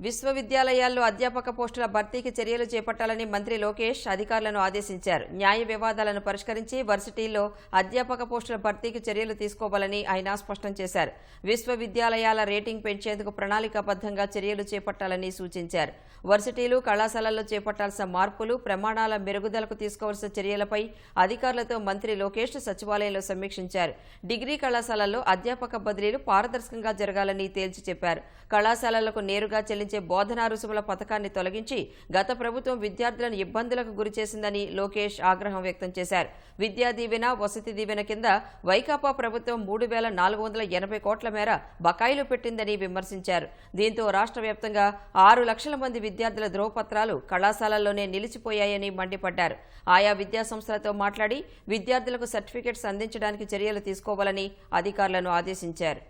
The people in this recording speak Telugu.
విశ్వవిద్యాలయాల్లో అధ్యాపక పోస్టుల భర్తీకి చర్యలు చేపట్టాలని మంత్రి లోకేష్ అధికారులను ఆదేశించారు. న్యాయ వివాదాలను పరిష్కరించి వర్సిటీల్లో అధ్యాపక పోస్టుల భర్తీకి చర్యలు తీసుకోవాలని ఆయన స్పష్టం చేశారు. విశ్వవిద్యాలయాల రేటింగ్ పెంచేందుకు ప్రణాళికాబద్ధంగా చర్యలు చేపట్టాలని సూచించారు. వర్సిటీలు కళాశాలల్లో చేపట్టాల్సిన మార్పులు ప్రమాణాల మెరుగుదలకు తీసుకోవాల్సిన చర్యలపై అధికారులతో మంత్రి లోకేష్ సచివాలయంలో సమీక్షించారు. డిగ్రీ కళాశాలల్లో అధ్యాపక బదిలీలు పారదర్శకంగా జరగాలని తేల్చి చెప్పారు. కళాశాలలకు నేరుగా అందించే బోధనా రుసుముల పథకాన్ని తొలగించి గత ప్రభుత్వం విద్యార్థులను ఇబ్బందులకు గురిచేసిందని లోకేష్ ఆగ్రహం వ్యక్తం చేశారు. విద్యా దీవెన వసతి దీవెన కింద వైకాపా ప్రభుత్వం మూడు వేల నాలుగు వందల ఎనభై కోట్ల మేర బకాయిలు పెట్టిందని విమర్శించారు. దీంతో రాష్ట్ర వ్యాప్తంగా ఆరు లక్షల మంది విద్యార్థుల ధ్రువపత్రాలు కళాశాలల్లోనే నిలిచిపోయాయని మండిపడ్డారు. ఆయా విద్యాసంస్థలతో మాట్లాడి విద్యార్థులకు సర్టిఫికెట్స్ అందించడానికి చర్యలు తీసుకోవాలని అధికారులను ఆదేశించారు.